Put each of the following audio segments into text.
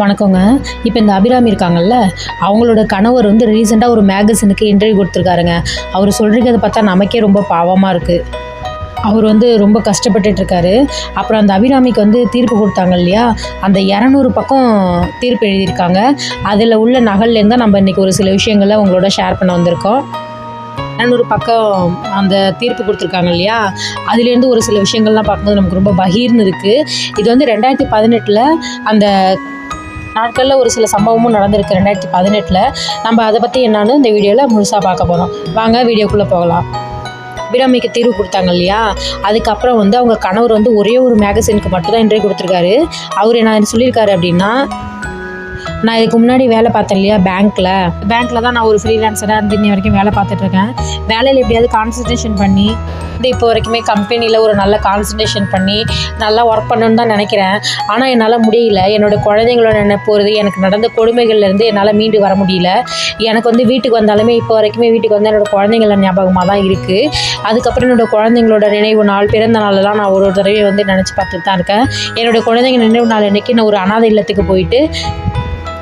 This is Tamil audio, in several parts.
வணக்கங்க. இப்போ இந்த அபிராமி இருக்காங்கல்ல அவங்களோட கணவர் வந்து ரீசெண்டாக ஒரு மேகசினுக்கு இன்டர்வியூ கொடுத்துருக்காருங்க. அவர் சொல்கிறத பார்த்தா நமக்கே ரொம்ப பாவமாக இருக்குது அவர் வந்து ரொம்ப கஷ்டப்பட்டுட்டு அப்புறம் அந்த அபிராமிக்கு வந்து தீர்ப்பு கொடுத்தாங்க இல்லையா? அந்த இரநூறு பக்கம் தீர்ப்பு எழுதியிருக்காங்க. அதில் உள்ள நகல்லேருந்து தான் நம்ம இன்றைக்கி ஒரு சில விஷயங்களை உங்களோட ஷேர் பண்ண வந்திருக்கோம். இரநூறு பக்கம் அந்த தீர்ப்பு கொடுத்துருக்காங்க இல்லையா? அதுலேருந்து ஒரு சில விஷயங்கள்லாம் பார்க்கும்போது நமக்கு ரொம்ப பகீர்னு இருக்குது இது வந்து ரெண்டாயிரத்தி பதினெட்டில் அந்த நாட்களில் ஒரு சில சம்பவமும் நடந்திருக்கு ரெண்டாயிரத்தி பதினெட்டில். நம்ம அதை பற்றி என்னான்னு இந்த வீடியோவில் முழுசாக பார்க்க போகிறோம் வாங்க வீடியோக்குள்ளே போகலாம். அபிராமிக்கு தீர்வு கொடுத்தாங்க இல்லையா? அதுக்கப்புறம் வந்து அவங்க கணவர் வந்து ஒரே ஒரு மேகசினுக்கு மட்டும்தான் இன்டர்வியூ கொடுத்துருக்காரு. அவர் என்ன சொல்லியிருக்காரு அப்படின்னா நான் இதுக்கு முன்னாடி வேலை பார்த்தேன் இல்லையா பேங்க்கில் பேங்க்கில் தான் நான் ஒரு ஃப்ரீலான்சராக இருந்து இன்னி வரைக்கும் வேலை பார்த்துட்ருக்கேன் வேலையில் எப்படியாவது கான்சன்ட்ரேஷன் பண்ணி வந்து இப்போ வரைக்குமே கம்பெனியில் ஒரு நல்ல கான்சன்ட்ரேஷன் பண்ணி நல்லா ஒர்க் பண்ணணுன்னு தான் நினைக்கிறேன். ஆனால் என்னால் முடியல. என்னோட குழந்தைங்களோட நினைப்போகிறது எனக்கு நடந்த கொடுமைகள்லேருந்து என்னால் மீண்டு வர முடியல. எனக்கு வந்து வீட்டுக்கு வந்தாலுமே இப்போ வரைக்குமே வீட்டுக்கு வந்து என்னோட குழந்தைங்கள ஞாபகமாக தான் இருக்குது அதுக்கப்புறம் என்னோட குழந்தைங்களோட நினைவு நாள் பிறந்த நாளெல்லாம் நான் ஒரு ஒரு தடவை வந்து நினச்சி பார்த்துட்டு தான் இருக்கேன். என்னோடய குழந்தைங்க நினைவு நாள் இன்றைக்கி நான் ஒரு அனாதை இல்லத்துக்கு போயிட்டு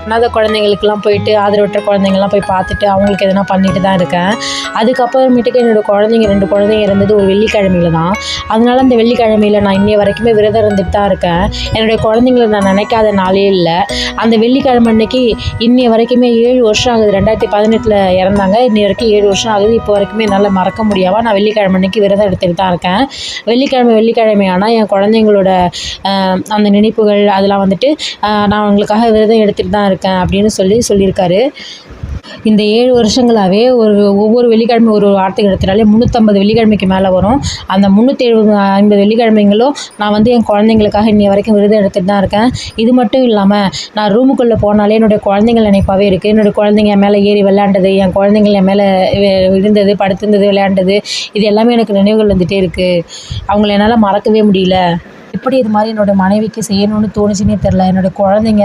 அனாத குழந்தைங்களுக்கெல்லாம் போயிட்டு ஆதரவற்ற குழந்தைங்கள்லாம் போய் பார்த்துட்டு அவங்களுக்கு எதனா பண்ணிட்டு தான் இருக்கேன். அதுக்கப்புறமேட்டுக்கு என்னோடய குழந்தைங்க ரெண்டு குழந்தைங்க இருந்தது ஒரு வெள்ளிக்கிழமையில தான். அதனால் அந்த வெள்ளிக்கிழமையில நான் இன்னைய வரைக்குமே விரதம் இருந்துட்டு தான் இருக்கேன். என்னுடைய குழந்தைங்கள நான் நினைக்காத நாளே இல்லை. அந்த வெள்ளிக்கிழமை அன்னைக்கு இன்னைய வரைக்குமே ஏழு வருஷம் ஆகுது. ரெண்டாயிரத்தி பதினெட்டில் இறந்தாங்க. இன்னி வரைக்கும் ஏழு வருஷம் ஆகுது. இப்போ வரைக்குமே என்னால் மறக்க முடியாமல் நான் வெள்ளிக்கிழமை அன்னைக்கு விரதம் எடுத்துகிட்டு தான் இருக்கேன். வெள்ளிக்கிழமை வெள்ளிக்கிழமை ஆனால் என் குழந்தைங்களோட அந்த நினைப்புகள் அதெல்லாம் வந்துட்டு நான் அவங்களுக்காக விரதம் எடுத்துகிட்டு தான் இருக்கேன் அப்படின்னு சொல்லி சொல்லியிருக்காரு. இந்த ஏழு வருஷங்களாகவே ஒரு ஒவ்வொரு வெள்ளிக்கிழமை ஒரு ஒரு வார்த்தை எடுத்துட்டாலே முந்நூற்றம்பது வெள்ளிக்கிழமைக்கு மேலே வரும். அந்த முந்நூற்றி எழுபது ஐம்பது வெள்ளிக்கிழமைங்களும் நான் வந்து என் குழந்தைங்களுக்காக இன்னி வரைக்கும் விருதம் எடுத்துகிட்டு தான் இருக்கேன். இது மட்டும் இல்லாமல் நான் ரூமுக்குள்ளே போனாலே என்னுடைய குழந்தைங்கள் நினைப்பாவே இருக்குது என்னுடைய குழந்தைங்க என் மேலே ஏறி விளையாண்டது என் குழந்தைங்கள் என் மேலே இருந்தது படுத்திருந்தது விளையாண்டது இது எல்லாமே எனக்கு நினைவுகள் வந்துகிட்டே இருக்குது அவங்கள என்னால் மறக்கவே முடியல. எப்படி இது மாதிரி என்னோட மனைவிக்கு செய்யணும்னு தோணுச்சுன்னே தெரில என்னோட குழந்தைங்க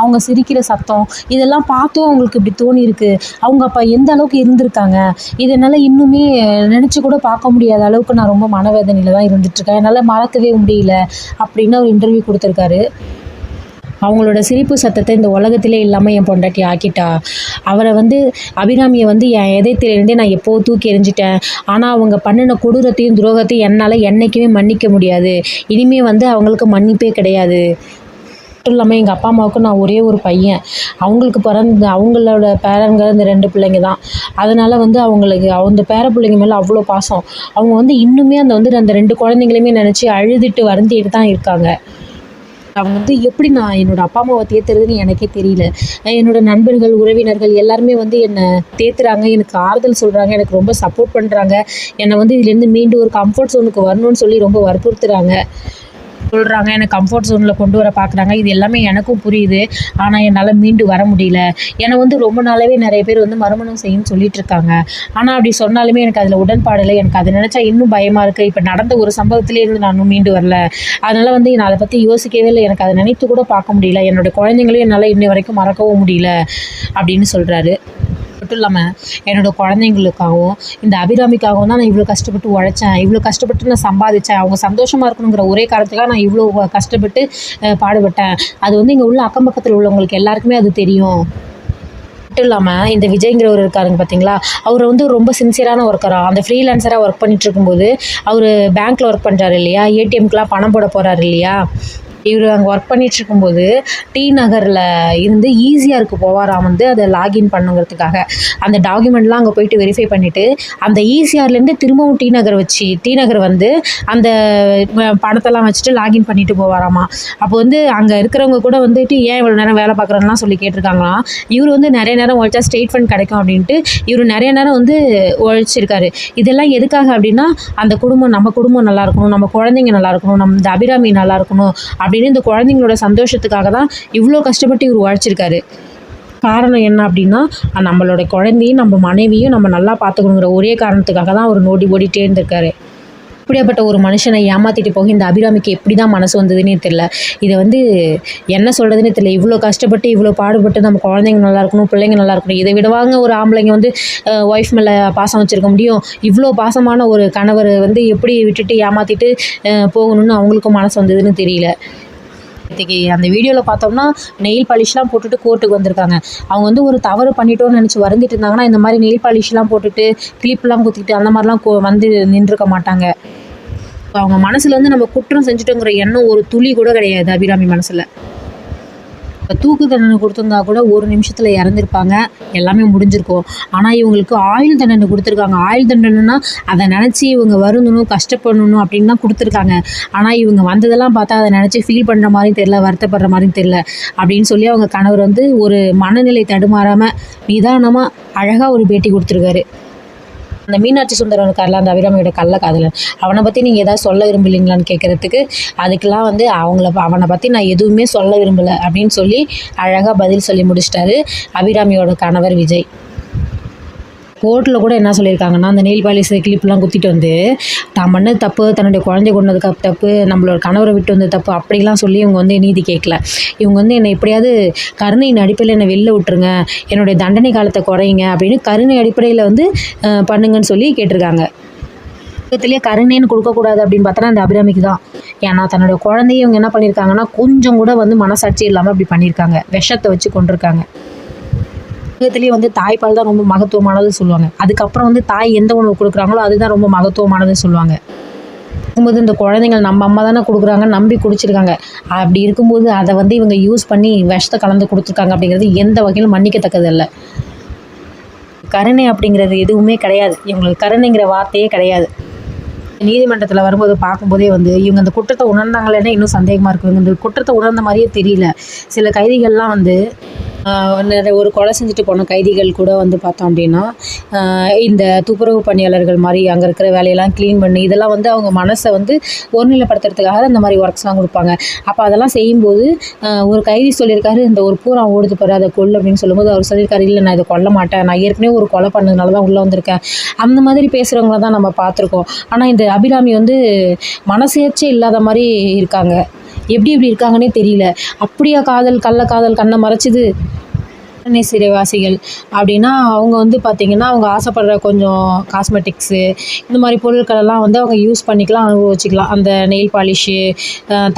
அவங்க சிரிக்கிற சத்தம் இதெல்லாம் பார்த்தும் அவங்களுக்கு இப்படி தோணியிருக்கு. அவங்க அப்போ எந்த அளவுக்கு இருந்திருக்காங்க? இது என்னால் இன்னுமே நினச்சி கூட பார்க்க முடியாத அளவுக்கு நான் ரொம்ப மனவேதனையில் தான் இருந்துகிட்ருக்கேன் என்னால் மறக்கவே முடியல அப்படின்னு ஒரு இன்டர்வியூ கொடுத்துருக்காரு. அவங்களோட சிரிப்பு சத்தத்தை இந்த உலகத்திலே இல்லாமல் என் பொண்டாட்டி ஆக்கிட்டா. அவரை வந்து அபிராமியை வந்து என் இதயத்திலிருந்தே நான் எப்போ தூக்கி எறிஞ்சிட்டேன். ஆனால் அவங்க பண்ணின கொடூரத்தையும் துரோகத்தையும் என்னால் என்றைக்குமே மன்னிக்க முடியாது. இனிமே வந்து அவங்களுக்கு மன்னிப்பே கிடையாது. மட்டும் இல்லாமல் எங்கள் அப்பா அம்மாவுக்கு நான் ஒரே ஒரு பையன். அவங்களுக்கு பிறந்த அவங்களோட பேரங்க இந்த ரெண்டு பிள்ளைங்க தான். அதனால் வந்து அவங்களுக்கு அந்த பேர பிள்ளைங்க மேலே அவ்வளோ பாசம். அவங்க வந்து இன்னுமே அந்த வந்து அந்த ரெண்டு குழந்தைங்களையுமே நினச்சி அழுதுட்டு வருந்திட்டு தான் இருக்காங்க. அவங்க வந்து எப்படி நான் என்னோட அப்பா அம்மாவை தேத்துறதுன்னு எனக்கே தெரியல. என்னோட நண்பர்கள் உறவினர்கள் எல்லாருமே வந்து என்னை தேத்துறாங்க எனக்கு ஆறுதல் சொல்கிறாங்க எனக்கு ரொம்ப சப்போர்ட் பண்ணுறாங்க என்னை வந்து இதுலேருந்து மீண்டும் ஒரு கம்ஃபர்ட் ஜோனுக்கு வரணும்னு சொல்லி ரொம்ப வற்புறுத்துறாங்க. சொல்கிறாங்க எனக்கு கம்ஃபர்ட் ஜோனில் கொண்டு வர பார்க்குறாங்க இது எல்லாமே எனக்கும் புரியுது. ஆனால் என்னால் மீண்டு வர முடியல. என்னை வந்து ரொம்ப நாளாவே நிறைய பேர் வந்து மறுமணம் செய்யுன்னு சொல்லிட்டு இருக்காங்க. ஆனால் அப்படி சொன்னாலுமே எனக்கு அதில் உடன்பாடு இல்லை. எனக்கு அதை நினச்சா இன்னும் பயமாக இருக்குது இப்போ நடந்த ஒரு சம்பவத்திலே இருந்து நான் இன்னும் மீண்டு வரல. அதனால் வந்து நான் அதை பற்றி யோசிக்கவே இல்லை. எனக்கு அதை நினைத்து கூட பார்க்க முடியல. என்னோட குழந்தைங்களையும் என்னால் இன்னி வரைக்கும் மறக்கவும் முடியல அப்படின்னு சொல்கிறாரு மட்டும் இல்லாமல் என்னோட குழந்தைங்களுக்காகவும் இந்த அபிராமிக்காகவும் தான் நான் இவ்வளோ கஷ்டப்பட்டு உழைச்சேன். இவ்வளோ கஷ்டப்பட்டு நான் சம்பாதிச்சேன். அவங்க சந்தோஷமாக இருக்கணுங்கிற ஒரே காரணத்துக்காக நான் இவ்வளோ கஷ்டப்பட்டு பாடுபட்டேன். அது வந்து இங்கே உள்ள அக்கம் பக்கத்தில் உள்ளவங்களுக்கு எல்லாருக்குமே அது தெரியும். மட்டும் இல்லாமல் இந்த விஜய்ங்கிறவர் இருக்காருங்க பார்த்தீங்களா அவர் வந்து ரொம்ப சின்சியரான ஒர்க்கராக அந்த ஃப்ரீலான்சராக ஒர்க் பண்ணிட்டு இருக்கும்போது அவர் பேங்க்கில் ஒர்க் பண்ணுறாரு இல்லையா? ஏடிஎம்க்குலாம் பணம் போட போகிறாரு இல்லையா? இவர் அங்கே ஒர்க் பண்ணிட்டு இருக்கும்போது டி நகரில் இருந்து ஈஸியாக இருக்குது போவாராம் வந்து அதை லாகின் பண்ணுங்கிறதுக்காக. அந்த டாக்குமெண்ட்லாம் அங்கே போயிட்டு வெரிஃபை பண்ணிவிட்டு அந்த ஈசிஆர்லேருந்து திரும்பவும் டி நகர் வச்சு டி நகர் வந்து அந்த பணத்தெல்லாம் வச்சுட்டு லாகின் பண்ணிட்டு போவாராமா. அப்போ வந்து அங்கே இருக்கிறவங்க கூட வந்துட்டு ஏன் இவ்வளோ நேரம் வேலை பார்க்குறேன்லாம் சொல்லி கேட்டிருக்காங்களாம். இவர் வந்து நிறைய நேரம் உழைச்சா ஸ்டேட் ஃபண்ட் கிடைக்கும் அப்படின்ட்டு இவர் நிறைய நேரம் வந்து உழைச்சிருக்காரு. இதெல்லாம் எதுக்காக அப்படின்னா அந்த குடும்பம் நம்ம குடும்பம் நல்லா இருக்கணும் நம்ம குழந்தைங்க நல்லா இருக்கணும் நம்ம இந்த அபிராமி நல்லா இருக்கணும் அப்படின்னு இந்த குழந்தைங்களோட சந்தோஷத்துக்காக தான் இவ்வளோ கஷ்டப்பட்டு இவர் உழைச்சிருக்காரு. காரணம் என்ன அப்படின்னா நம்மளோட குழந்தையும் நம்ம மனைவியும் நம்ம நல்லா பார்த்துக்கணுங்கிற ஒரே காரணத்துக்காக தான் அவர் நோடி ஓடிட்டே இருந்திருக்காரு. இப்படியாப்பட்ட ஒரு மனுஷனை ஏமாற்றிட்டு போக இந்த அபிராமிக்கு எப்படி தான் மனசு வந்ததுன்னே தெரில இதை வந்து என்ன சொல்கிறதுனே தெரியல. இவ்வளோ கஷ்டப்பட்டு இவ்வளோ பாடுபட்டு நம்ம குழந்தைங்க நல்லா இருக்கணும் பிள்ளைங்க நல்லா இருக்கணும் இதை விடவாங்க ஒரு ஆம்பளைங்க வந்து ஒய்ஃப் மேலே பாசம் வச்சுருக்க முடியும்? இவ்வளோ பாசமான ஒரு கணவர் வந்து எப்படி விட்டுட்டு ஏமாற்றிட்டு போகணும்னு அவங்களுக்கும் மனசு வந்ததுன்னு தெரியல. கார்த்திகை அந்த வீடியோவில் பார்த்தோம்னா நெயில் பாலிஷ்லாம் போட்டுட்டு கோர்ட்டுக்கு வந்திருக்காங்க. அவங்க வந்து ஒரு தவறு பண்ணிட்டோம்னு நினச்சி வருந்திட்டு இருந்தாங்கன்னா இந்த மாதிரி நெயில் பாலிஷ்லாம் போட்டுட்டு கிளிப்லாம் குத்திட்டு அந்த மாதிரிலாம் கோ வந்து நின்றுக்க மாட்டாங்க. அவங்க மனசில் வந்து நம்ம குற்றம் செஞ்சுட்டோங்கிற எண்ணம் ஒரு துளி கூட கிடையாது அபிராமி மனசில். தூக்கு தண்டனை கொடுத்துருந்தா கூட ஒரு நிமிஷத்தில் இறந்துருப்பாங்க. எல்லாமே முடிஞ்சிருக்கும். ஆனால் இவங்களுக்கு ஆயுள் தண்டனை கொடுத்துருக்காங்க. ஆயுள் தண்டனைனா அதை நினச்சி இவங்க வருந்தணும் கஷ்டப்படணும் அப்படின்னு தான் கொடுத்துருக்காங்க. ஆனால் இவங்க வந்ததெல்லாம் பார்த்தா அதை நினச்சி ஃபீல் பண்ணுற மாதிரியும் தெரில வருத்தப்படுற மாதிரியும் தெரில அப்படின்னு சொல்லி அவங்க கணவர் வந்து ஒரு மனநிலை தடுமாறாமல் நிதானமாக அழகாக ஒரு பேட்டி கொடுத்துருக்காரு. அந்த மீனாட்சி சுந்தரன் இருக்கார்ல அந்த அபிராமியோட கள்ள காதலன். அவனை பற்றி நீங்கள் ஏதாவது சொல்ல விரும்பலீங்களான்னு கேட்குறதுக்கு அதுக்கெலாம் வந்து அவங்கள அவனை பற்றி நான் எதுவுமே சொல்ல விரும்பலை அப்படின்னு சொல்லி அழகாக பதில் சொல்லி முடிச்சிட்டாரு அபிராமியோட கணவர் விஜய். கோர்ட்டில் கூட என்ன சொல்லியிருக்காங்கன்னா அந்த நெயில் பாலிஸ் கிளிப்லாம் குத்திட்டு வந்து தான் பண்ணது தப்பு தன்னுடைய குழந்தை கொண்டதுக்கு தப்பு நம்மளோட கணவரை விட்டு வந்தது தப்பு அப்படிலாம் சொல்லி இவங்க வந்து நீதி கேட்கல. இவங்க வந்து என்னை எப்படியாவது கருணையின் அடிப்படையில் என்னை வெளில விட்டுருங்க என்னுடைய தண்டனை காலத்தை குறையுங்க அப்படின்னு கருணை அடிப்படையில் வந்து பண்ணுங்கன்னு சொல்லி கேட்டிருக்காங்க. உலகத்திலேயே கருணைன்னு கொடுக்கக்கூடாது அப்படின்னு பார்த்தா அந்த அபிராமிக்கு தான். ஏன்னா தன்னோட குழந்தைய இவங்க என்ன பண்ணியிருக்காங்கன்னா கொஞ்சம் கூட வந்து மனசாட்சி இல்லாமல் அப்படி பண்ணியிருக்காங்க. விஷத்தை வச்சு கொண்டிருக்காங்க. உலகத்துலேயே வந்து தாய்ப்பால் தான் ரொம்ப மகத்துவமானதுன்னு சொல்லுவாங்க. அதுக்கப்புறம் வந்து தாய் எந்த உணவு கொடுக்குறாங்களோ அதுதான் ரொம்ப மகத்துவமானதுன்னு சொல்லுவாங்க. இருக்கும்போது இந்த குழந்தைங்கள் நம்ம அம்மா தானே கொடுக்குறாங்க நம்பி குடிச்சிருக்காங்க. அப்படி இருக்கும்போது அதை வந்து இவங்க யூஸ் பண்ணி விஷத்தை கலந்து கொடுத்துருக்காங்க அப்படிங்கிறது எந்த வகையிலும் மன்னிக்கத்தக்கது இல்லை கருணை அப்படிங்கிறது எதுவுமே கிடையாது. இவங்களுக்கு கருணைங்கிற வார்த்தையே கிடையாது. நீதிமன்றத்தில் வரும்போது பார்க்கும்போதே வந்து இவங்க அந்த குற்றத்தை உணர்ந்தாங்களேன்னா இன்னும் சந்தேகமாக இருக்கும் இவங்க இந்த குற்றத்தை உணர்ந்த மாதிரியே தெரியல. சில கைதிகள்லாம் வந்து ஒரு கொலை செஞ்சுட்டு போன கைதிகள் கூட வந்து பார்த்தோம் அப்படின்னா இந்த துப்புரவு பணியாளர்கள் மாதிரி அங்கே இருக்கிற வேலையெல்லாம் க்ளீன் பண்ணி இதெல்லாம் வந்து அவங்க மனசை வந்து ஒருநிலைப்படுத்துறதுக்காக அந்த மாதிரி ஒர்க்ஸ்லாம் கொடுப்பாங்க. அப்போ அதெல்லாம் செய்யும்போது ஒரு கைதி சொல்லியிருக்காரு இந்த ஒரு பூரா ஓடுது பாரு அதை கொள்ளு அப்படின்னு சொல்லும்போது அவர் சொல்லியிருக்காரு இல்லை நான் இதை கொல்ல மாட்டேன். நான் ஏற்கனவே ஒரு கொலை பண்ணதுனால தான் உள்ளே வந்திருக்கேன். அந்த மாதிரி பேசுகிறவங்கள தான் நம்ம பார்த்துருக்கோம். ஆனால் இந்த அபிராமி வந்து மனசேச்சே இல்லாத மாதிரி இருக்காங்க. எப்படி இப்படி இருக்காங்கன்னே தெரியல. அப்படியா காதல் கள்ள காதல் கண்ணை மறைச்சிது. சென்னை சிறைவாசிகள் அப்படின்னா அவங்க வந்து பார்த்திங்கன்னா அவங்க ஆசைப்படுற கொஞ்சம் காஸ்மெட்டிக்ஸு இந்த மாதிரி பொருட்களெல்லாம் வந்து அவங்க யூஸ் பண்ணிக்கலாம் அனுபவிச்சுக்கலாம். அந்த நெயில் பாலிஷு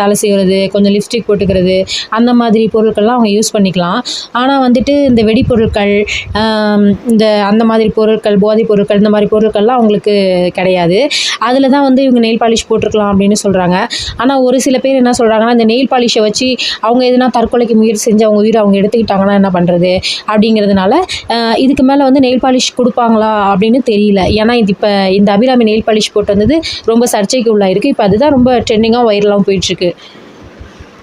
தலை சீவுறது கொஞ்சம் லிப்ஸ்டிக் போட்டுக்கிறது அந்த மாதிரி பொருட்கள்லாம் அவங்க யூஸ் பண்ணிக்கலாம். ஆனால் வந்துட்டு இந்த வெடிப்பொருட்கள் இந்த அந்த மாதிரி பொருட்கள் போதைப் பொருட்கள் இந்த மாதிரி பொருட்கள்லாம் அவங்களுக்கு கிடையாது. அதில் தான் வந்து இவங்க நெயில் பாலிஷ் போட்டிருக்கலாம் அப்படின்னு சொல்கிறாங்க ஆனால் ஒரு சில பேர் என்ன சொல்கிறாங்கன்னா இந்த நெயில் பாலிஷை வச்சு அவங்க எதுனா தற்கொலைக்கு முயற்சி செஞ்சு அவங்க உயிரை அவங்க எடுத்துக்கிட்டாங்கன்னா என்ன பண்ணுறது அப்படிங்கிறதுனால இதுக்கு மேலே வந்து நெயில் பாலிஷ் கொடுப்பாங்களா அப்படின்னு தெரியல. ஏன்னா இது இப்போ இந்த அபிராமி நெயில் பாலிஷ் போட்டு வந்தது ரொம்ப சர்ச்சைக்கு உள்ளாயிருக்கு. இப்போ அதுதான் ரொம்ப ட்ரெண்டிங்காக வைரலாகவும் போயிட்டுருக்கு.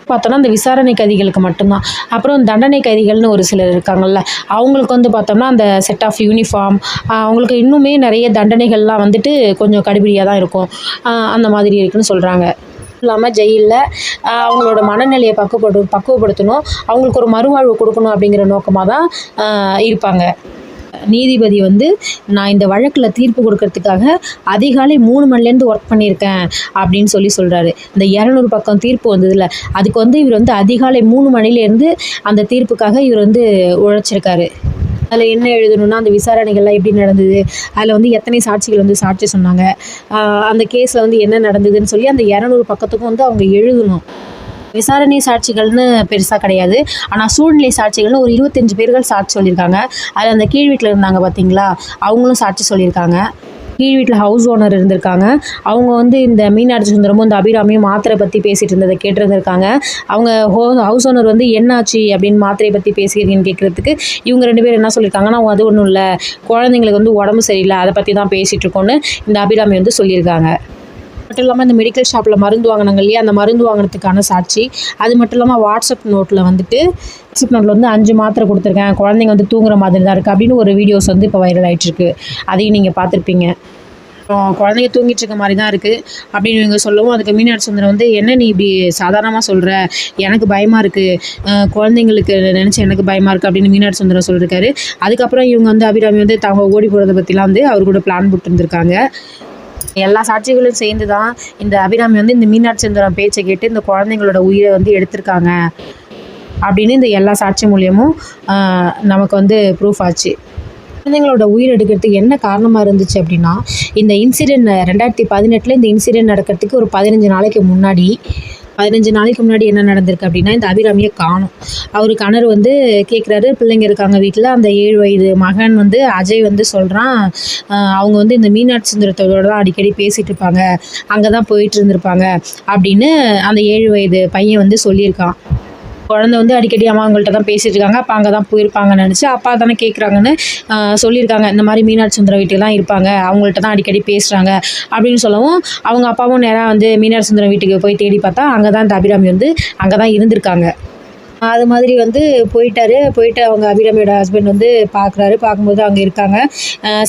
பார்த்தோன்னா இந்த விசாரணை கைதிகளுக்கு மட்டும்தான். அப்புறம் தண்டனை கைதிகள்னு ஒரு சிலர் இருக்காங்கல்ல அவங்களுக்கு வந்து பார்த்தோம்னா அந்த செட் ஆஃப் யூனிஃபார்ம் அவங்களுக்கு இன்னுமே நிறைய தண்டனைகள்லாம் வந்துட்டு கொஞ்சம் கடுபிடியாக தான் இருக்கும் அந்த மாதிரி இருக்குன்னு சொல்கிறாங்க இல்லாமல் ஜெயிலில் அவங்களோட மனநிலையை பக்குவப்படு பக்குவப்படுத்தணும். அவங்களுக்கு ஒரு மறுவாழ்வு கொடுக்கணும் அப்படிங்கிற நோக்கமாக தான் இருப்பாங்க. நீதிபதி வந்து நான் இந்த வழக்கில் தீர்ப்பு கொடுக்கறதுக்காக அதிகாலை மூணு மணிலேருந்து ஒர்க் பண்ணியிருக்கேன் அப்படின்னு சொல்லி சொல்கிறாரு இந்த இரநூறு பக்கம் தீர்ப்பு வந்ததில்ல அதுக்கு வந்து இவர் வந்து அதிகாலை மூணு மணிலேருந்து அந்த தீர்ப்புக்காக இவர் வந்து உழைச்சிருக்காரு. அதில் என்ன எழுதணும்னா அந்த விசாரணைகள்லாம் எப்படி நடந்தது? அதில் வந்து எத்தனை சாட்சிகள் வந்து சாட்சி சொன்னாங்க? அந்த கேஸில் வந்து என்ன நடந்ததுன்னு சொல்லி அந்த இரநூறு பக்கத்துக்கும் வந்து அவங்க எழுதணும். விசாரணை சாட்சிகள்னு பெருசாக கிடையாது. ஆனால் சூழ்நிலை சாட்சிகள்னு ஒரு இருபத்தஞ்சு பேர்கள் சாட்சி சொல்லியிருக்காங்க. அதில் அந்த கீழ் வீட்டில் இருந்தாங்க பார்த்தீங்களா அவங்களும் சாட்சி சொல்லியிருக்காங்க. கீழ் வீட்டில் ஹவுஸ் ஓனர் இருந்திருக்காங்க. அவங்க வந்து இந்த மீனாட்சி சுந்தரமும் இந்த அபிராமியும் மாத்திரை பற்றி பேசிகிட்டு இருந்ததை கேட்டிருந்திருக்காங்க. அவங்க ஹோ ஹவுஸ் ஓனர் வந்து என்னாச்சு? அப்படின்னு மாத்திரையை பற்றி பேசிக்கிறீங்கன்னு கேட்குறதுக்கு இவங்க ரெண்டு பேரும் என்ன சொல்லியிருக்காங்கன்னா "அவங்க அது ஒன்றும் இல்லை. குழந்தைங்களுக்கு வந்து உடம்பு சரியில்லை. அதை பற்றி தான் பேசிகிட்டு இருக்கோன்னு இந்த அபிராமி வந்து சொல்லியிருக்காங்க. மட்டும் இல்லாமல் இந்த மெடிக்கல் ஷாப்பில் மருந்து வாங்கினாங்க இல்லையா? அந்த மருந்து வாங்கினதுக்கான சாட்சி. அது மட்டும் இல்லாமல் வாட்ஸ்அப் நோட்டில் வந்துட்டு வாட்ஸ்அப் நோட்டில் வந்து அஞ்சு மாத்திரை கொடுத்துருக்கேன். குழந்தைங்க வந்து தூங்குற மாதிரி தான் இருக்குது அப்படின்னு ஒரு வீடியோஸ் வந்து இப்போ வைரல் ஆகிட்டுருக்கு அதையும் நீங்கள் பார்த்துருப்பீங்க. அப்புறம் குழந்தைங்க தூங்கிட்டு இருக்க மாதிரி தான் இருக்குது அப்படின்னு இவங்க சொல்லவும் அதுக்கு மீனாட்சி சுந்தரம் வந்து என்ன நீ இப்படி சாதாரணமாக சொல்கிற எனக்கு பயமாக இருக்குது குழந்தைங்களுக்கு நினச்சி எனக்கு பயமாக இருக்குது அப்படின்னு மீனாட்சி சுந்தரம் சொல்லியிருக்காரு அதுக்கப்புறம் இவங்க வந்து அபிராமி வந்து தாங்க ஓடி போகிறத பற்றிலாம் வந்து அவர் கூட பிளான் போட்டுருந்துருக்காங்க. எல்லா சாட்சிகளும் சேர்ந்து தான் இந்த அபிராமி வந்து இந்த மீனாட்சி சுந்தரம் பேச்சை கேட்டு இந்த குழந்தைங்களோட உயிரை வந்து எடுத்திருக்காங்க அப்படின்னு இந்த எல்லா சாட்சி மூலியமும் நமக்கு வந்து ப்ரூஃப் ஆச்சு. குழந்தைங்களோட உயிர் எடுக்கிறதுக்கு என்ன காரணமாக இருந்துச்சு அப்படின்னா இந்த இன்சிடென்ட் ரெண்டாயிரத்தி பதினெட்டில் இந்த இன்சிடெண்ட் நடக்கிறதுக்கு ஒரு பதினஞ்சு நாளைக்கு முன்னாடி பதினஞ்சு நாளைக்கு முன்னாடி என்ன நடந்திருக்கு அப்படின்னா இந்த அபிராமியை காணும். அவர் கணவர் வந்து கேட்குறாரு பிள்ளைங்க இருக்காங்க வீட்டில் அந்த ஏழு வயது மகன் வந்து அஜய் வந்து சொல்கிறான் அவங்க வந்து இந்த மீனாட்சி சுந்தரத்தோட தான் அடிக்கடி பேசிகிட்டு இருப்பாங்க. அங்கே தான் போயிட்டு இருந்திருப்பாங்க. அப்படின்னு அந்த ஏழு வயது பையன் வந்து சொல்லியிருக்கான். குழந்தை வந்து அடிக்கடி அம்மா அவங்கள்ட்ட தான் பேசிட்டு இருக்காங்க. அப்போ அங்கே தான் போயிருப்பாங்கன்னு நினச்சி அப்பா தானே கேட்குறாங்கன்னு சொல்லியிருக்காங்க. இந்த மாதிரி மீனாட்சி சுந்தர வீட்டுக்கு தான் இருப்பாங்க. அவங்கள்ட்ட தான் அடிக்கடி பேசுகிறாங்க அப்படின்னு சொல்லவும் அவங்க அப்பாவும் நேராக வந்து மீனாட்சி சுந்தரம் வீட்டுக்கு போய் தேடி பார்த்தா அங்கே தான் இந்த அபிராமி வந்து அங்கே தான் இருந்திருக்காங்க. அது மாதிரி வந்து போயிட்டாரு. போயிட்டு அவங்க அபிராமியோட ஹஸ்பண்ட் வந்து பார்க்குறாரு பார்க்கும்போது அங்கே இருக்காங்க.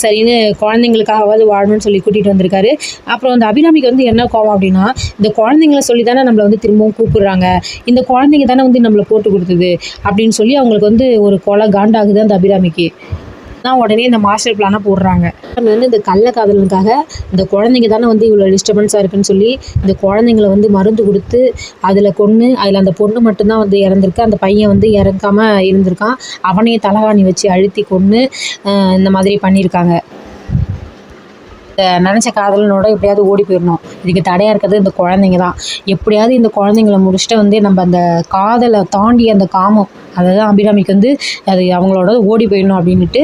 சரின்னு குழந்தைங்களுக்காகவாது வாழணும்னு சொல்லி கூட்டிகிட்டு வந்திருக்காரு. அப்புறம் அந்த அபிராமிக்கு வந்து என்ன கோவம் அப்படின்னா இந்த குழந்தைங்கள சொல்லி தானே நம்மளை வந்து திரும்பவும் கூப்பிடுறாங்க. இந்த குழந்தைங்க தானே வந்து நம்மளை போட்டு கொடுத்தது அப்படின்னு சொல்லி அவங்களுக்கு வந்து ஒரு கொலை காண்டாகுது அந்த அபிராமிக்கு. தான் உடனே இந்த மாஸ்டர் பிளானை போடுறாங்க. வந்து இந்த கள்ளக்காதலுக்காக இந்த குழந்தைங்க தானே வந்து இவ்வளோ டிஸ்டர்பன்ஸாக இருக்குன்னு சொல்லி இந்த குழந்தைங்கள வந்து மருந்து கொடுத்து அதில் கொன்று அதில் அந்த பொண்ணு மட்டும்தான் வந்து இறந்துருக்கு. அந்த பையன் வந்து இறக்காமல் இருந்திருக்கான். அவனையே தலகாணி வச்சு அழுத்தி கொன்று இந்த மாதிரி பண்ணியிருக்காங்க. நினச்ச காதலனோட எப்படியாவது ஓடி போயிடணும் இதுக்கு தடையாக இருக்கிறது இந்த குழந்தைங்க தான். எப்படியாவது இந்த குழந்தைங்கள முடிச்சுட்டு வந்து நம்ம அந்த காதலை தாண்டி அந்த காமம் அதாவது அபிராமிக்கு வந்து அது அவங்களோட ஓடி போயிடணும் அப்படின்ட்டு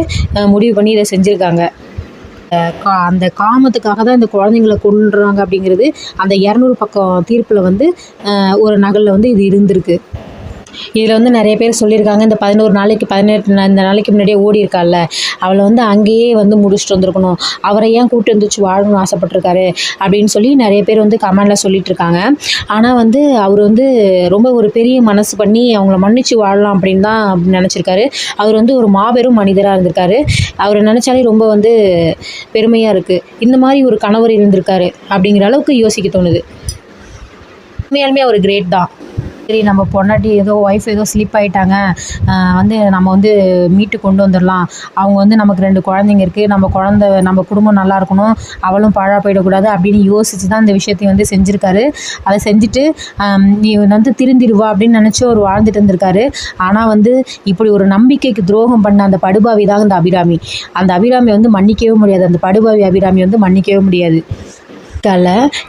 முடிவு பண்ணி இதை செஞ்சுருக்காங்க. கா அந்த காமத்துக்காக தான் இந்த குழந்தைங்கள கொண்டுறாங்க அப்படிங்கிறது அந்த இரநூறு பக்கம் தீர்ப்பில் வந்து ஒரு நகலில் வந்து இது இருந்திருக்கு. இதில் வந்து நிறைய பேர் சொல்லியிருக்காங்க இந்த பதினோரு நாளைக்கு பதினெட்டு நா- இந்த நாளைக்கு முன்னாடியே ஓடி இருக்காள்ல அவளை வந்து அங்கேயே வந்து முடிச்சுட்டு வந்திருக்கணும். அவரை ஏன் கூப்பிட்டு வந்துச்சு வாழணும்னு ஆசைப்பட்டிருக்காரு அப்படின்னு சொல்லி நிறைய பேர் வந்து கமெண்டில் சொல்லிட்டு இருக்காங்க ஆனால் வந்து அவர் வந்து ரொம்ப ஒரு பெரிய மனசு பண்ணி அவங்கள மன்னிச்சு வாழலாம் அப்படின்னு தான் நினச்சிருக்காரு. அவர் வந்து ஒரு மாபெரும் மனிதராக இருந்திருக்காரு. அவரை நினச்சாலே ரொம்ப வந்து பெருமையாக இருக்குது இந்த மாதிரி ஒரு கணவர் இருந்திருக்காரு அப்படிங்கிற அளவுக்கு யோசிக்க தோணுது. உண்மையாலுமே அவர் கிரேட் தான். சரி நம்ம பொண்டாட்டி ஏதோ ஒய்ஃப் ஏதோ ஸ்லிப் ஆயிட்டாங்க. வந்து நம்ம வந்து மீட்டு கொண்டு வந்துடலாம். அவங்க வந்து நமக்கு ரெண்டு குழந்தைங்க இருக்குது நம்ம குழந்த நம்ம குடும்பம் நல்லா இருக்கணும். அவளும் பாழாக போயிடக்கூடாது அப்படின்னு யோசிச்சு தான் இந்த விஷயத்தையும் வந்து செஞ்சுருக்காரு. அதை செஞ்சுட்டு நீ வந்து திருந்திடுவா அப்படின்னு நினச்சி அவர் வாழ்ந்துட்டு இருந்திருக்காரு. ஆனால் வந்து இப்படி ஒரு நம்பிக்கைக்கு துரோகம் பண்ண அந்த படுபாவி தான் இந்த அபிராமி. அந்த அபிராமி வந்து மன்னிக்கவே முடியாது. அந்த படுபாவி அபிராமி வந்து மன்னிக்கவே முடியாது. கால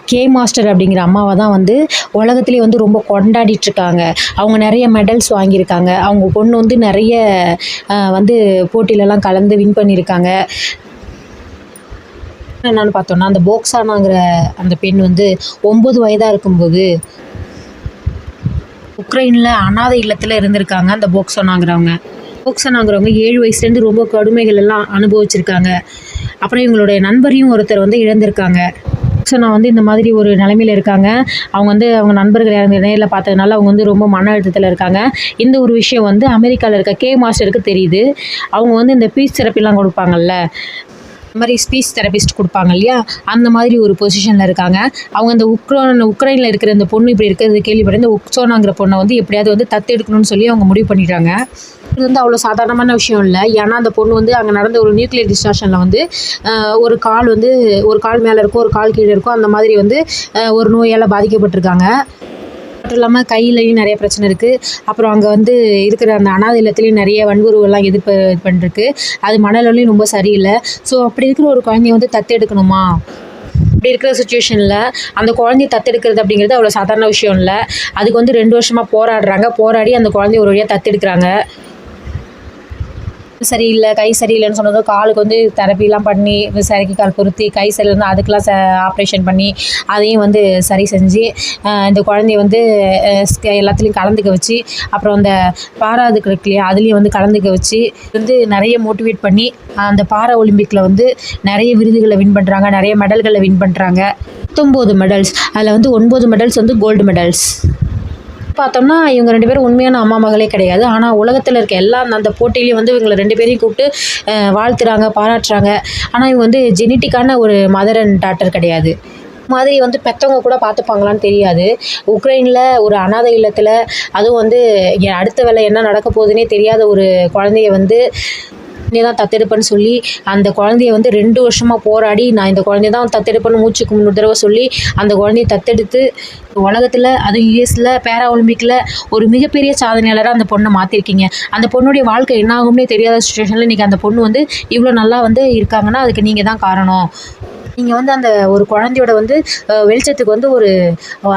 கே மாஸ்டர் அப்படிங்கிற அம்மாவை தான் வந்து உலகத்துலேயே வந்து ரொம்ப கொண்டாடிட்டு இருக்காங்க அவங்க நிறைய மெடல்ஸ் வாங்கியிருக்காங்க. அவங்க பொண்ணு வந்து நிறைய வந்து போட்டியிலலாம் கலந்து வின் பண்ணியிருக்காங்க. என்னென்னு பார்த்தோம்னா அந்த போக்ஸானாங்கிற அந்த பெண் வந்து ஒம்பது வயதாக இருக்கும்போது உக்ரைனில் அனாதை இல்லத்தில் இருந்திருக்காங்க அந்த போக்ஸோனாங்கிறவங்க போக்சோனாங்கிறவங்க ஏழு வயசுலேருந்து ரொம்ப கடுமைகள் எல்லாம் அனுபவிச்சிருக்காங்க. அப்புறம் இவங்களுடைய நண்பரையும் ஒருத்தர் வந்து இழந்திருக்காங்க. அர்ச்சனா வந்து இந்த மாதிரி ஒரு நிலைமையில இருக்காங்க. அவங்க வந்து அவங்க நண்பர்கள் இறந்து நேரில் பார்த்ததுனால அவங்க வந்து ரொம்ப மன அழுத்தத்தில் இருக்காங்க. இந்த ஒரு விஷயம் வந்து அமெரிக்காவில் இருக்க கே மாஸ்டருக்கு தெரியுது. அவங்க வந்து இந்த பீஸ் தெரப்பிலாம் கொடுப்பாங்கல்ல. இந்த மாதிரி ஸ்பீச் தெரபிஸ்ட் கொடுப்பாங்க இல்லையா? அந்த மாதிரி ஒரு பொசிஷனில் இருக்காங்க. அவங்க இந்த உக்ரோன் உக்ரைனில் இருக்கிற இந்த பொண்ணு இப்படி இருக்கிறது கேள்விப்பட்ட இந்த உக்சோனாங்கிற பொண்ணை வந்து எப்படியாவது வந்து தத்தெடுக்கணும்னு சொல்லி அவங்க முடிவு பண்ணிட்டாங்க. இது வந்து அவ்வளோ சாதாரணமான விஷயம் இல்லை. ஏன்னா அந்த பொண்ணு வந்து அங்கே நடந்த ஒரு நியூக்ளியர் டிஸ்டார்ஷனில் வந்து ஒரு கால் வந்து ஒரு கால் மேலே இருக்கும் ஒரு கால் கீழே இருக்கும் அந்த மாதிரி வந்து ஒரு நோயால் பாதிக்கப்பட்டிருக்காங்க. மட்டும் இல்லாமல் கையிலையும் நிறைய பிரச்சனை இருக்குது அப்புறம் அங்கே வந்து இருக்கிற அந்த அனாதை இல்லத்துலேயும் நிறைய வன்முறைவெல்லாம் எதிர்ப்பு இது பண்ணிருக்கு அது மனநிலையும் ரொம்ப சரியில்லை. ஸோ அப்படி இருக்கிற ஒரு குழந்தைய வந்து தத்தெடுக்கணுமா? அப்படி இருக்கிற சுச்சுவேஷனில் அந்த குழந்தைய தத்தெடுக்கிறது அப்படிங்கிறது அவ்வளோ சாதாரண விஷயம் இல்லை. அதுக்கு வந்து ரெண்டு வருஷமாக போராடுறாங்க. போராடி அந்த குழந்தைய ஒரு வழியாக தத்தெடுக்கிறாங்க. சரியில்லை கை சரியில்லைன்னு சொன்னதும் காலுக்கு வந்து தெரப்பிலாம் பண்ணி சரிக்கு கால் பொருத்தி கை சரியில்லைன்னா அதுக்கெலாம் ச ஆப்ரேஷன் பண்ணி அதையும் வந்து சரி செஞ்சு இந்த குழந்தைய வந்து எல்லாத்துலேயும் கலந்துக்க வச்சு அப்புறம் அந்த பாரா அதுக்கு இல்லையா அதுலேயும் வந்து கலந்துக்க வச்சு வந்து நிறைய மோட்டிவேட் பண்ணி அந்த பாரா ஒலிம்பிக்கில் வந்து நிறைய விருதுகளை வின் பண்ணுறாங்க நிறைய மெடல்களை வின் பண்ணுறாங்க பத்தொம்போது மெடல்ஸ் அதில் வந்து ஒன்பது மெடல்ஸ் வந்து கோல்டு மெடல்ஸ் பார்த்தோம்னா இவங்க ரெண்டு பேரும் உண்மையான அம்மா மகளே கிடையாது. ஆனால் உலகத்தில் இருக்க எல்லா அந்த போட்டியிலையும் வந்து இவங்களை ரெண்டு பேரையும் கூப்பிட்டு வாழ்த்துறாங்க பாராட்டுறாங்க. ஆனால் இவங்க வந்து ஜெனட்டிக்கான ஒரு மதர் அண்ட் டாட்டர் கிடையாது. மாதிரி வந்து பெற்றவங்க கூட பார்த்துப்பாங்களான்னு தெரியாது. உக்ரைனில் ஒரு அனாதை இல்லத்தில் அதுவும் வந்து அடுத்த வேலை என்ன நடக்க போகுதுன்னே தெரியாத ஒரு குழந்தைய வந்து குழந்தைய தான் தத்தெடுப்பேன்னு சொல்லி அந்த குழந்தைய வந்து ரெண்டு வருஷமாக போராடி நான் இந்த குழந்தைய தான் தத்தெடுப்பேன்னு மூச்சுக்கு முன்னூறு தடவை சொல்லி அந்த குழந்தைய தத்தெடுத்து உலகத்தில் அதுவும் யூஎஸில் பேரா ஒலிம்பிக்கில் ஒரு மிகப்பெரிய சாதனையாளராக அந்த பொண்ணை மாற்றிருக்கீங்க அந்த பொண்ணுடைய வாழ்க்கை என்ன ஆகும்னே தெரியாத சுச்சுவேஷனில் இன்றைக்கி அந்த பொண்ணு வந்து இவ்வளோ நல்லா வந்து இருக்காங்கன்னா அதுக்கு நீங்கள் தான் காரணம். நீங்கள் வந்து அந்த ஒரு குழந்தையோட வந்து வெளிச்சத்துக்கு வந்து ஒரு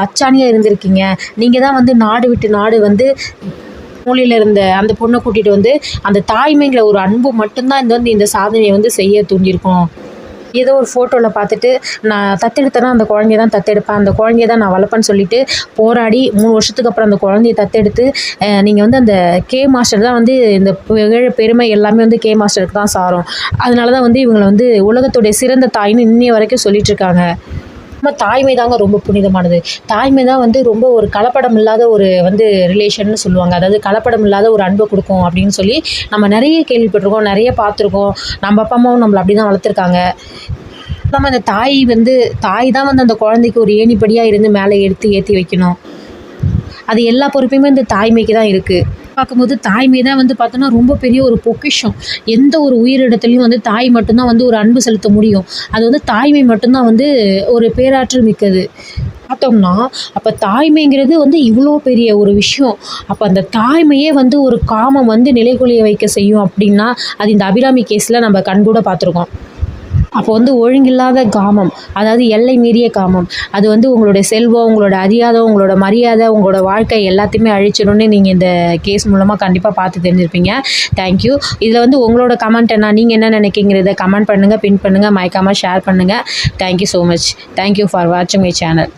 அச்சாணியாக இருந்திருக்கீங்க. நீங்கள் தான் வந்து நாடு விட்டு நாடு வந்து மூலையில் இருந்த அந்த பொண்ணை கூட்டிகிட்டு வந்து அந்த தாய்மைங்கிற ஒரு அன்பு மட்டும்தான் இந்த வந்து இந்த சாதனையை வந்து செய்ய தூண்டியிருக்கோம். ஏதோ ஒரு ஃபோட்டோவில் பார்த்துட்டு நான் தத்தெடுத்தேன்னா அந்த குழந்தைய தான் தத்தெடுப்பேன் அந்த குழந்தைய தான் நான் வளர்ப்பேன்னு சொல்லிட்டு போராடி மூணு வருஷத்துக்கு அப்புறம் அந்த குழந்தைய தத்தெடுத்து நீங்கள் வந்து அந்த கே மாஸ்டர் தான் வந்து இந்த பெருமை எல்லாமே வந்து கே மாஸ்டருக்கு தான் சாரும். அதனால தான் வந்து இவங்களை வந்து உலகத்துடைய சிறந்த தாய்ன்னு இன்னைய வரைக்கும் சொல்லிட்டு இருக்காங்க தாய்மை தாங்க ரொம்ப புனிதமானது. தாய்மை தான் வந்து ரொம்ப ஒரு கலப்படம் இல்லாத ஒரு வந்து ரிலேஷன் சொல்லுவாங்க. அதாவது கலப்படம் இல்லாத ஒரு அன்பை கொடுக்கும் அப்படின்னு சொல்லி நம்ம நிறைய கேள்விப்பட்டிருக்கோம் நிறைய பார்த்துருக்கோம். நம்ம அப்பா அம்மாவும் நம்மளை அப்படி தான் வளர்த்துருக்காங்க. நம்ம அந்த தாய் வந்து தாய் தான் வந்து அந்த குழந்தைக்கு ஒரு ஏணிப்படியாக இருந்து மேலே எடுத்து ஏற்றி வைக்கணும். அது எல்லா பொறுப்பையுமே இந்த தாய்மைக்கு தான் இருக்குது பார்க்கும்போது தாய்மை தான் வந்து பார்த்தோன்னா ரொம்ப பெரிய ஒரு பொக்கிஷம். எந்த ஒரு உயிரிடத்துலையும் வந்து தாய் மட்டும்தான் வந்து ஒரு அன்பு செலுத்த முடியும். அது வந்து தாய்மை மட்டும்தான் வந்து ஒரு பேராற்றல் மிக்கது. பார்த்தோம்னா அப்போ தாய்மைங்கிறது வந்து இவ்வளோ பெரிய ஒரு விஷயம். அப்போ அந்த தாய்மையே வந்து ஒரு காமம் வந்து நிலைகுலைய வைக்க செய்யும் அப்படின்னா அது இந்த அபிராமி கேஸில் நம்ம கண்கூட பார்த்துருக்கோம். அப்போ வந்து ஒழுங்கில்லாத காமம் அதாவது எல்லை மீறிய காமம். அது வந்து உங்களுடைய செல்வம் உங்களோட அறியாதம் உங்களோட மரியாதை உங்களோட வாழ்க்கை எல்லாத்தையுமே அழிச்சிடும்னு நீங்கள் இந்த கேஸ் மூலமாக கண்டிப்பாக பார்த்து தெரிஞ்சிருப்பீங்க. தேங்க்யூ இதில் வந்து உங்களோட கமெண்ட் என்ன நீங்கள் என்ன நினைக்கிங்கிறத கமெண்ட் பண்ணுங்கள் பின் பண்ணுங்கள் மயக்காமல் ஷேர் பண்ணுங்கள் thank you so much thank you for வாட்சிங் மை சேனல்